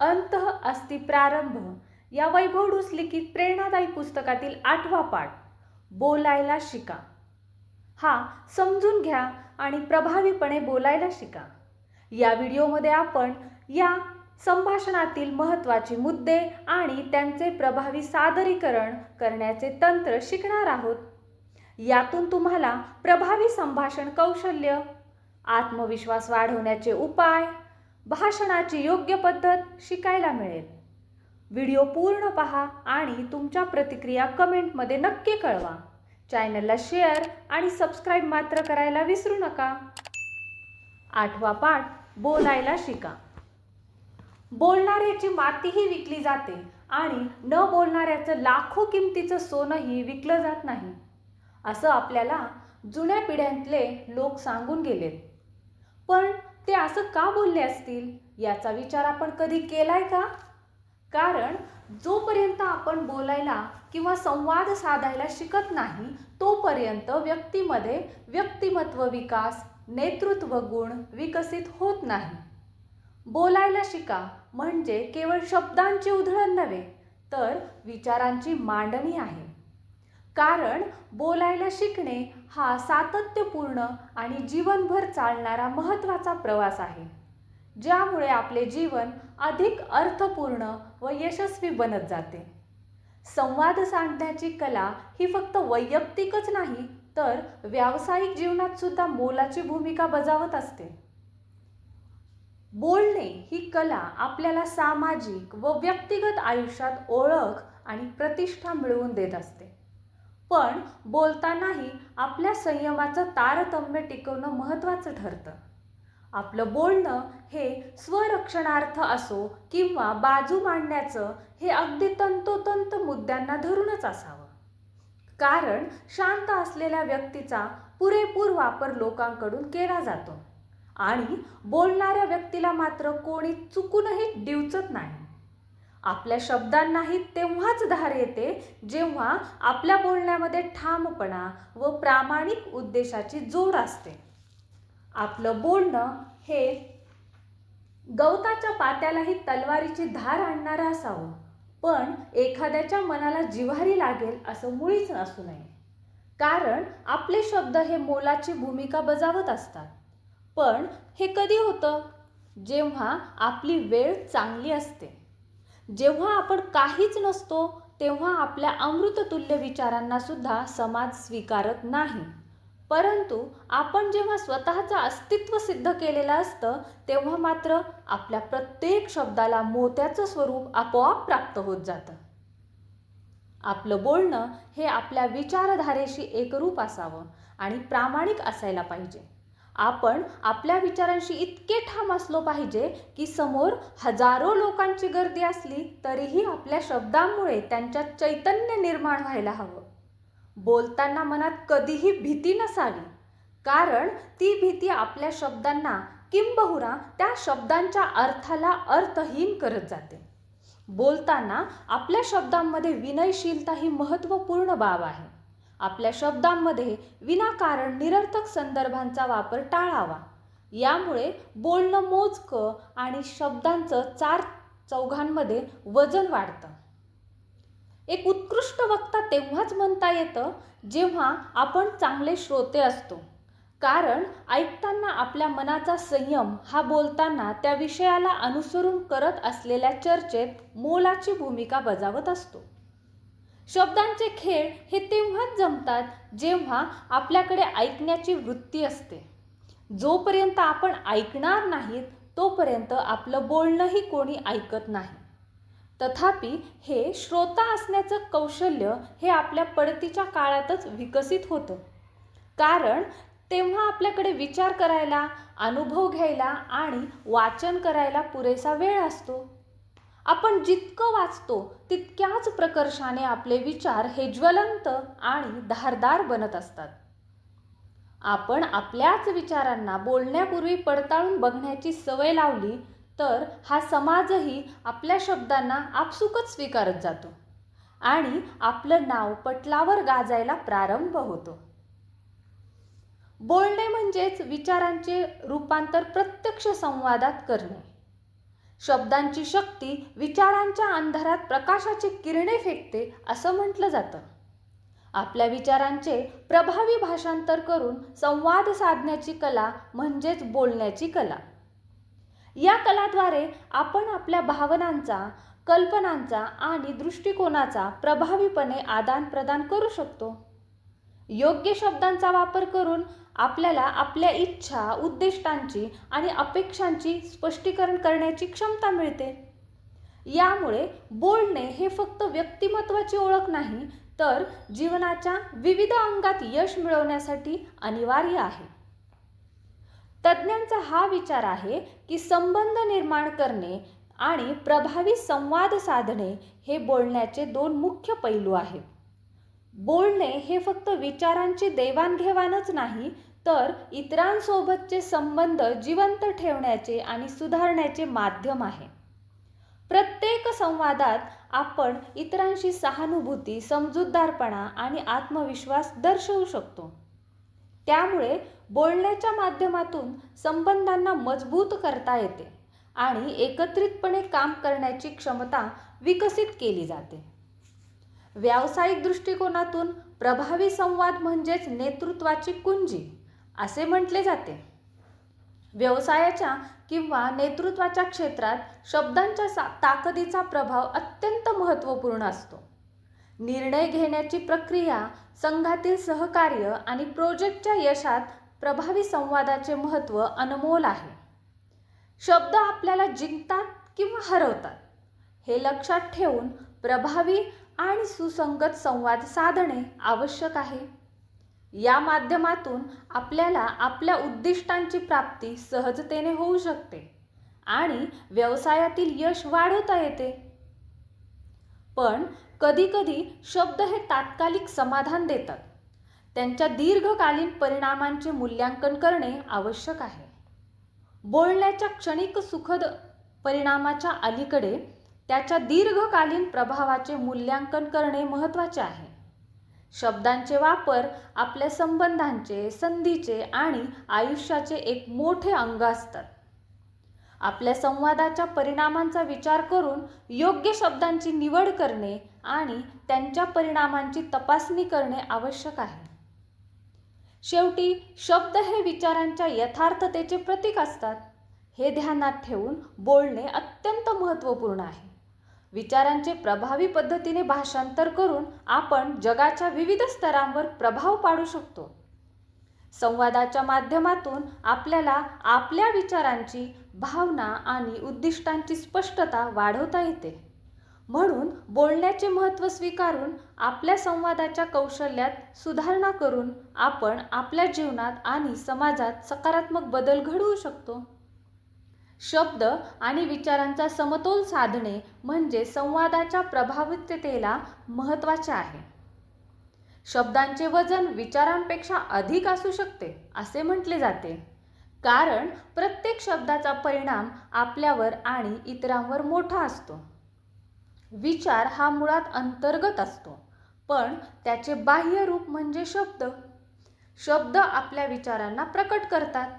अंत अस्ति प्रारंभ. या वैभवडूस लिखित प्रेरणादायी पुस्तकातील आठवा पाठ बोलायला शिका. हा समजून घ्या आणि प्रभावीपणे बोलायला शिका. या व्हिडिओमध्ये आपण या संभाषणातील महत्त्वाचे मुद्दे आणि त्यांचे प्रभावी सादरीकरण करण्याचे तंत्र शिकणार आहोत. यातून तुम्हाला प्रभावी संभाषण कौशल्य आत्मविश्वास वाढवण्याचे उपाय भाषणाची योग्य पद्धत शिकायला मिळेल. व्हिडिओ पूर्ण पहा आणि तुमच्या प्रतिक्रिया कमेंटमध्ये नक्की कळवा. चॅनलला शेअर आणि सबस्क्राईब मात्र करायला विसरू नका. आठवा पाठ बोलायला शिका. बोलणाऱ्याची मातीही विकली जाते आणि न बोलणाऱ्याचं लाखो किमतीचं सोनंही विकलं जात नाही. असं आपल्याला जुन्या पिढ्यांतले लोक सांगून गेलेत. पण ते असं का बोलले असतील? याचा विचार आपण कधी केलाय का? कारण जोपर्यंत आपण बोलायला किंवा संवाद साधायला शिकत नाही तोपर्यंत व्यक्तीमध्ये व्यक्तिमत्व विकास नेतृत्व गुण विकसित होत नाही. बोलायला शिका म्हणजे केवळ शब्दांची उधळण नव्हे तर विचारांची मांडणी आहे. कारण बोलायला शिकणे हा सातत्यपूर्ण आणि जीवनभर चालणारा महत्त्वाचा प्रवास आहे ज्यामुळे आपले जीवन अधिक अर्थपूर्ण व यशस्वी बनत जाते. संवाद साधण्याची कला ही फक्त वैयक्तिकच नाही तर व्यावसायिक जीवनात सुद्धा मोलाची भूमिका बजावत असते. बोलणे ही कला आपल्याला सामाजिक व व्यक्तिगत आयुष्यात ओळख आणि प्रतिष्ठा मिळवून देत असते. पण बोलतानाही आपल्या संयमाचं तारतम्य टिकवणं महत्त्वाचं ठरतं. आपलं बोलणं हे स्वरक्षणार्थ असो किंवा बाजू मांडण्याचं हे अगदी तंतोतंत मुद्द्यांना धरूनच असावं. कारण शांत असलेल्या व्यक्तीचा पुरेपूर वापर लोकांकडून केला जातो आणि बोलणाऱ्या व्यक्तीला मात्र कोणी चुकूनही डिवचत नाही. आपल्या शब्दांनाही तेव्हाच धार येते जेव्हा आपल्या बोलण्यामध्ये ठामपणा व प्रामाणिक उद्देशाची जोड असते. आपलं बोलणं हे गवताच्या पात्यालाही तलवारीची धार आणणारं असावं. पण एखाद्याच्या मनाला जिव्हारी लागेल असं मुळीच असू नये. कारण आपले शब्द हे मोलाची भूमिका बजावत असतात. पण हे कधी होतं? जेव्हा आपली वेळ चांगली असते. जेव्हा आपण काहीच नसतो तेव्हा आपल्या अमृततुल्य विचारांना सुद्धा समाज स्वीकारत नाही. परंतु आपण जेव्हा स्वतःचं अस्तित्व सिद्ध केलेलं असतं तेव्हा मात्र आपल्या प्रत्येक शब्दाला मोत्याचं स्वरूप आपोआप प्राप्त होत जातं. आपलं बोलणं हे आपल्या विचारधारेशी एकरूप असावं आणि प्रामाणिक असायला पाहिजे. आपण आपल्या विचारांशी इतके ठाम असलो पाहिजे की समोर हजारो लोकांची गर्दी असली तरीही आपल्या शब्दांमुळे त्यांच्यात चैतन्य निर्माण व्हायला हवं. बोलताना मनात कधीही भीती नसावी. कारण ती भीती आपल्या शब्दांना किंबहुना त्या शब्दांच्या अर्थाला अर्थहीन करत जाते. बोलताना आपल्या शब्दांमध्ये विनयशीलता ही महत्त्वपूर्ण बाब आहे. आपल्या शब्दांमध्ये विनाकारण निरर्थक संदर्भांचा वापर टाळावा. यामुळे बोलणं मोजकं आणि शब्दांचं चार चौघांमध्ये वजन वाढतं. एक उत्कृष्ट वक्ता तेव्हाच म्हणता येतं जेव्हा आपण चांगले श्रोते असतो. कारण ऐकताना आपल्या मनाचा संयम हा बोलताना त्या विषयाला अनुसरून करत असलेल्या चर्चेत मोलाची भूमिका बजावत असतो. शब्दांचे खेळ हे तेव्हाच जमतात जेव्हा आपल्याकडे ऐकण्याची वृत्ती असते. जोपर्यंत आपण ऐकणार नाहीत तोपर्यंत आपलं बोलणंही कोणी ऐकत नाही. तथापि हे श्रोता असण्याचं कौशल्य हे आपल्या पडतीच्या काळातच विकसित होतं. कारण तेव्हा आपल्याकडे विचार करायला अनुभव घ्यायला आणि वाचन करायला पुरेसा वेळ असतो. आपण जितकं वाचतो तितक्याच प्रकर्षाने आपले विचार हे ज्वलंत आणि धारदार बनत असतात. आपण आपल्याच विचारांना बोलण्यापूर्वी पडताळून बघण्याची सवय लावली तर हा समाजही आपल्या शब्दांना आपसुकच स्वीकारत जातो आणि आपलं नाव पटलावर गाजायला प्रारंभ होतो. बोलणे म्हणजेच विचारांचे रूपांतर प्रत्यक्ष संवादात करणे. शब्दांची शक्ती विचारांच्या अंधारात प्रकाशाची किरणे फेकते असं म्हटलं जातं. आपल्या विचारांचे प्रभावी भाषांतर करून संवाद साधण्याची कला म्हणजेच बोलण्याची कला. या कलाद्वारे आपण आपल्या भावनांचा कल्पनांचा आणि दृष्टिकोनाचा प्रभावीपणे आदान प्रदान करू शकतो. योग्य शब्दांचा वापर करून आपल्याला आपल्या इच्छा उद्दिष्टांची आणि अपेक्षांची स्पष्टीकरण करण्याची क्षमता मिळते. यामुळे बोलणे हे फक्त व्यक्तिमत्वाची ओळख नाही तर जीवनाच्या विविध अंगात यश मिळवण्यासाठी अनिवार्य आहे. तज्ज्ञांचा हा विचार आहे की संबंध निर्माण करणे आणि प्रभावी संवाद साधणे हे बोलण्याचे दोन मुख्य पैलू आहेत. बोलणे हे फक्त विचारांची देवाणघेवाणच नाही तर इतरांसोबतचे संबंध जिवंत ठेवण्याचे आणि सुधारण्याचे माध्यम आहे. प्रत्येक संवादात आपण इतरांशी सहानुभूती समजूतदारपणा आणि आत्मविश्वास दर्शवू शकतो. त्यामुळे बोलण्याच्या माध्यमातून संबंधांना मजबूत करता येते आणि एकत्रितपणे काम करण्याची क्षमता विकसित केली जाते. व्यावसायिक दृष्टिकोनातून प्रभावी संवाद म्हणजेच नेतृत्वाची कुंजी. असे म्हटले जाते. व्यवसायाच्या किंवा नेतृत्वाच्या क्षेत्रात शब्दांच्या सा ताकदीचा प्रभाव अत्यंत महत्त्वपूर्ण असतो. निर्णय घेण्याची प्रक्रिया संघातील सहकार्य आणि प्रोजेक्टच्या यशात प्रभावी संवादाचे महत्त्व अनमोल आहे. शब्द आपल्याला जिंकतात किंवा हरवतात हे लक्षात ठेवून प्रभावी आणि सुसंगत संवाद साधणे आवश्यक आहे. या माध्यमातून आपल्याला आपल्या उद्दिष्टांची प्राप्ती सहजतेने होऊ शकते आणि व्यवसायातील यश वाढवता येते. पण कधीकधी शब्द हे तात्कालिक समाधान देतात. त्यांच्या दीर्घकालीन परिणामांचे मूल्यांकन करणे आवश्यक आहे. बोलण्याच्या क्षणिक सुखद परिणामाच्या अलीकडे त्याच्या दीर्घकालीन प्रभावाचे मूल्यांकन करणे महत्त्वाचे आहे. शब्दांचे वापर आपल्या संबंधांचे संधीचे आणि आयुष्याचे एक मोठे अंग असतात. आपल्या संवादाच्या परिणामांचा विचार करून योग्य शब्दांची निवड करणे आणि त्यांच्या परिणामांची तपासणी करणे आवश्यक आहे. शेवटी शब्द हे विचारांच्या यथार्थतेचे प्रतीक असतात. हे ध्यानात ठेवून बोलणे अत्यंत महत्त्वपूर्ण आहे. विचारांचे प्रभावी पद्धतीने भाषांतर करून आपण जगाच्या विविध स्तरांवर प्रभाव पाडू शकतो. संवादाच्या माध्यमातून आपल्याला आपल्या विचारांची भावना आणि उद्दिष्टांची स्पष्टता वाढवता येते. म्हणून बोलण्याचे महत्त्व स्वीकारून आपल्या संवादाच्या कौशल्यात सुधारणा करून आपण आपल्या जीवनात आणि समाजात सकारात्मक बदल घडवू शकतो. शब्द आणि विचारांचा समतोल साधणे म्हणजे संवादाच्या प्रभाविततेला महत्त्वाचे आहे. शब्दांचे वजन विचारांपेक्षा अधिक असू शकते असे म्हटले जाते. कारण प्रत्येक शब्दाचा परिणाम आपल्यावर आणि इतरांवर मोठा असतो. विचार हा मुळात अंतर्गत असतो पण त्याचे बाह्य रूप म्हणजे शब्द. शब्द आपल्या विचारांना प्रकट करतात.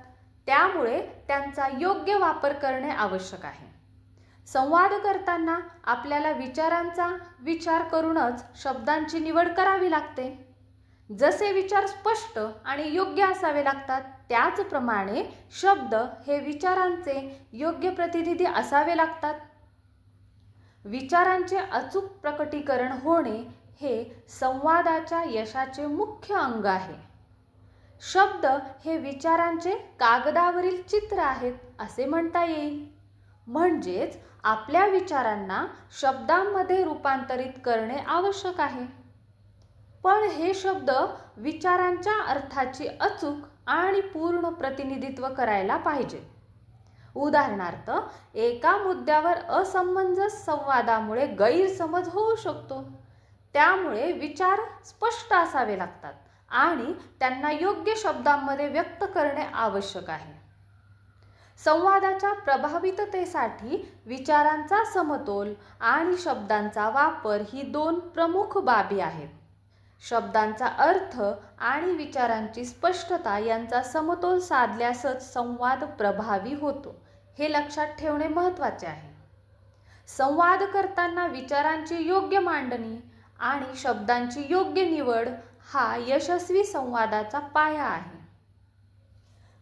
त्यामुळे त्यांचा योग्य वापर करणे आवश्यक आहे. संवाद करताना आपल्याला विचारांचा विचार करूनच शब्दांची निवड करावी लागते. जसे विचार स्पष्ट आणि योग्य असावे लागतात त्याचप्रमाणे शब्द हे विचारांचे योग्य प्रतिनिधी असावे लागतात. विचारांचे अचूक प्रकटीकरण होणे हे संवादाच्या यशाचे मुख्य अंग आहे. शब्द हे विचारांचे कागदावरील चित्र आहेत असे म्हणता येईल. म्हणजेच आपल्या विचारांना शब्दांमध्ये रूपांतरित करणे आवश्यक आहे. पण हे शब्द विचारांच्या अर्थाची अचूक आणि पूर्ण प्रतिनिधित्व करायला पाहिजे. उदाहरणार्थ एका मुद्द्यावर असमंजस संवादामुळे गैरसमज होऊ शकतो. त्यामुळे विचार स्पष्ट असावे लागतात. आणि त्यांना योग्य शब्दांमध्ये व्यक्त करणे आवश्यक आहे. संवादाच्या प्रभाविततेसाठी विचारांचा समतोल आणि शब्दांचा वापर ही दोन प्रमुख बाबी आहेत. शब्दांचा अर्थ आणि विचारांची स्पष्टता यांचा समतोल साधल्यासच संवाद प्रभावी होतो हे लक्षात ठेवणे महत्त्वाचे आहे. संवाद करताना विचारांची योग्य मांडणी आणि शब्दांची योग्य निवड हा यशस्वी संवादाचा पाया आहे.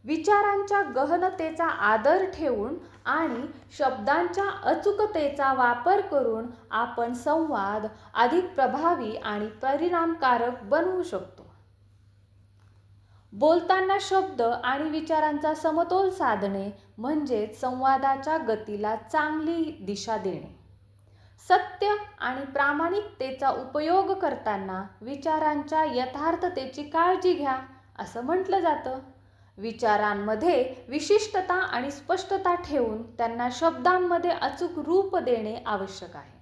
विचारांच्या गहनतेचा आदर ठेवून आणि शब्दांच्या अचूकतेचा वापर करून आपण संवाद अधिक प्रभावी आणि परिणामकारक बनवू शकतो. बोलताना शब्द आणि विचारांचा समतोल साधणे म्हणजेच संवादाच्या गतीला चांगली दिशा देणे. सत्य आणि प्रामाणिकतेचा उपयोग करताना विचारांच्या यथार्थतेची काळजी घ्या असं म्हटलं जातं. विचारांमध्ये विशिष्टता आणि स्पष्टता ठेवून त्यांना शब्दांमध्ये अचूक रूप देणे आवश्यक आहे.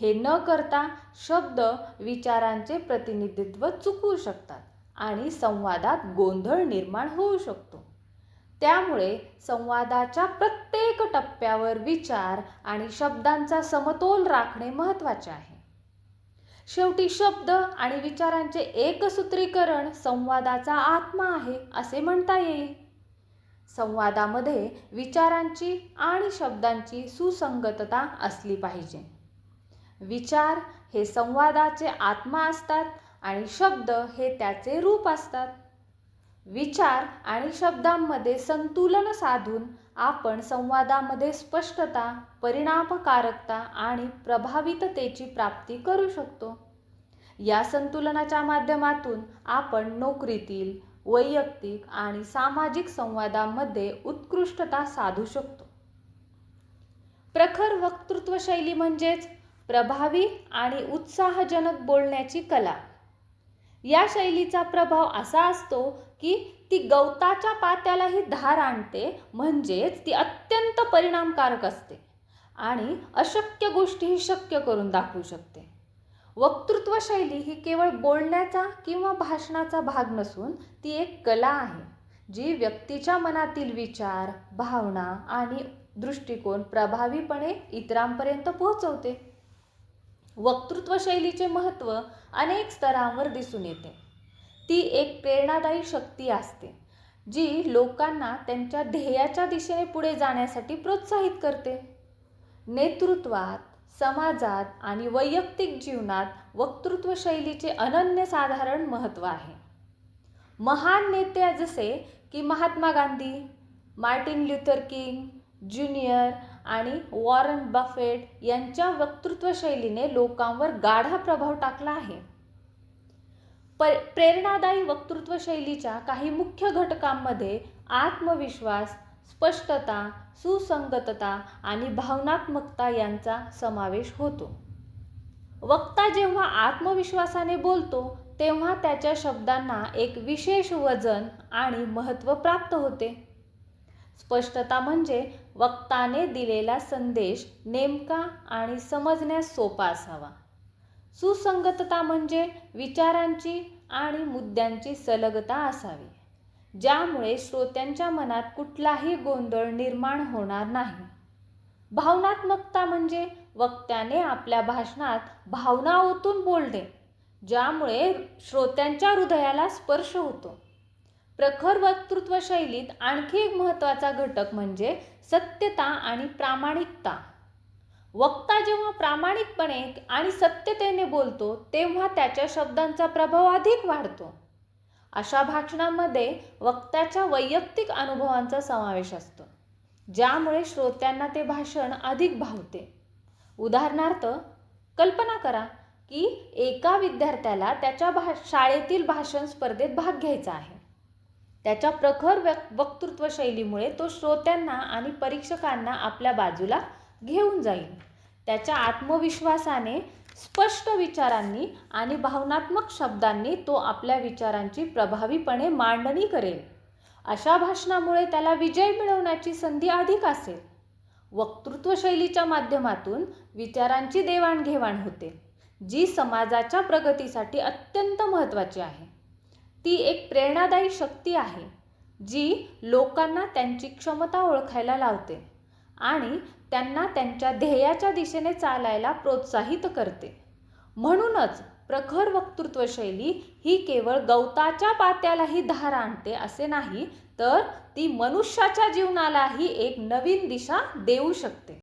हे न करता शब्द विचारांचे प्रतिनिधित्व चुकवू शकतात आणि संवादात गोंधळ निर्माण होऊ शकतो. त्यामुळे संवादाच्या प्रत्येक टप्प्यावर विचार आणि शब्दांचा समतोल राखणे महत्त्वाचे आहे. शेवटी शब्द आणि विचारांचे एकसूत्रीकरण संवादाचा आत्मा आहे असे म्हणता येईल. संवादामध्ये विचारांची आणि शब्दांची सुसंगतता असली पाहिजे. विचार हे संवादाचे आत्मा असतात आणि शब्द हे त्याचे रूप असतात. विचार आणि शब्दांमध्ये संतुलन साधून आपण संवादामध्ये स्पष्टता परिणामकारकता आणि प्रभाविततेची प्राप्ती करू शकतो. या संतुलनाच्या माध्यमातून आपण नोकरीतील वैयक्तिक आणि सामाजिक संवादामध्ये उत्कृष्टता साधू शकतो. प्रखर वक्तृत्व शैली म्हणजेच प्रभावी आणि उत्साहजनक बोलण्याची कला. या शैलीचा प्रभाव असा असतो की ती गवताच्या पात्यालाही धार आणते म्हणजेच ती अत्यंत परिणामकारक असते. आणि अशक्य गोष्टीही शक्य करून दाखवू शकते. वक्तृत्व शैली ही केवळ बोलण्याचा किंवा भाषणाचा भाग नसून ती एक कला आहे जी व्यक्तीच्या मनातील विचार भावना आणि दृष्टिकोन प्रभावीपणे इतरांपर्यंत पोहोचवते. वक्तृत्व शैलीचे महत्त्व अनेक स्तरांवर दिसून येते. ती एक प्रेरणादायी शक्ती असते जी लोकांना त्यांच्या ध्येयाच्या दिशेने पुढे जाण्यासाठी प्रोत्साहित करते. नेतृत्वात समाजात आणि वैयक्तिक जीवनात वक्तृत्व शैलीचे अनन्यसाधारण महत्त्व आहे. महान नेते जसे की Mahatma Gandhi Martin Luther King junior आणि वॉरन बफेट यांच्या वक्तृत्व शैलीने लोकांवर गाढा प्रभाव टाकला आहे. प प्रेरणादायी वक्तृत्व शैलीच्या काही मुख्य घटकांमध्ये आत्मविश्वास स्पष्टता सुसंगतता आणि भावनात्मकता यांचा समावेश होतो. वक्ता जेव्हा आत्मविश्वासाने बोलतो तेव्हा त्याच्या शब्दांना एक विशेष वजन आणि महत्त्व प्राप्त होते. स्पष्टता म्हणजे वक्ताने दिलेला संदेश नेमका आणि समजण्यास सोपा असावा. सुसंगतता म्हणजे विचारांची आणि मुद्द्यांची सलगता असावी ज्यामुळे श्रोत्यांच्या मनात कुठलाही गोंधळ निर्माण होणार नाही. भावनात्मकता म्हणजे वक्त्याने आपल्या भाषणात भावना ओतून बोलणे ज्यामुळे श्रोत्यांच्या हृदयाला स्पर्श होतो. प्रखर वक्तृत्व शैलीत आणखी एक महत्त्वाचा घटक म्हणजे सत्यता आणि प्रामाणिकता. वक्ता जेव्हा प्रामाणिकपणे आणि सत्यतेने बोलतो तेव्हा त्याच्या शब्दांचा प्रभाव अधिक वाढतो. अशा भाषणांमध्ये वक्त्याच्या वैयक्तिक अनुभवांचा समावेश असतो ज्यामुळे श्रोत्यांना ते भाषण अधिक भावते. उदाहरणार्थ कल्पना करा की एका विद्यार्थ्याला त्याच्या भा शाळेतील भाषण स्पर्धेत भाग घ्यायचा आहे. त्याच्या प्रखर वक्तृत्व शैलीमुळे तो श्रोत्यांना आणि परीक्षकांना आपल्या बाजूला घेऊन जाईल. त्याच्या आत्मविश्वासाने स्पष्ट विचारांनी आणि भावनात्मक शब्दांनी तो आपल्या विचारांची प्रभावीपणे मांडणी करेल. अशा भाषणामुळे त्याला विजय मिळवण्याची संधी अधिक असेल. वक्तृत्व शैलीच्या माध्यमातून विचारांची देवाणघेवाण होते जी समाजाच्या प्रगतीसाठी अत्यंत महत्त्वाची आहे. ती एक प्रेरणादायी शक्ती आहे जी लोकांना त्यांची क्षमता ओळखायला लावते. आणि त्यांना त्यांच्या ध्येयाच्या दिशेने चालायला प्रोत्साहित करते. म्हणूनच प्रखर वक्तृत्व शैली ही केवळ गवताच्या पात्यालाही धार आणते असे नाही तर ती मनुष्याच्या जीवनालाही एक नवीन दिशा देऊ शकते.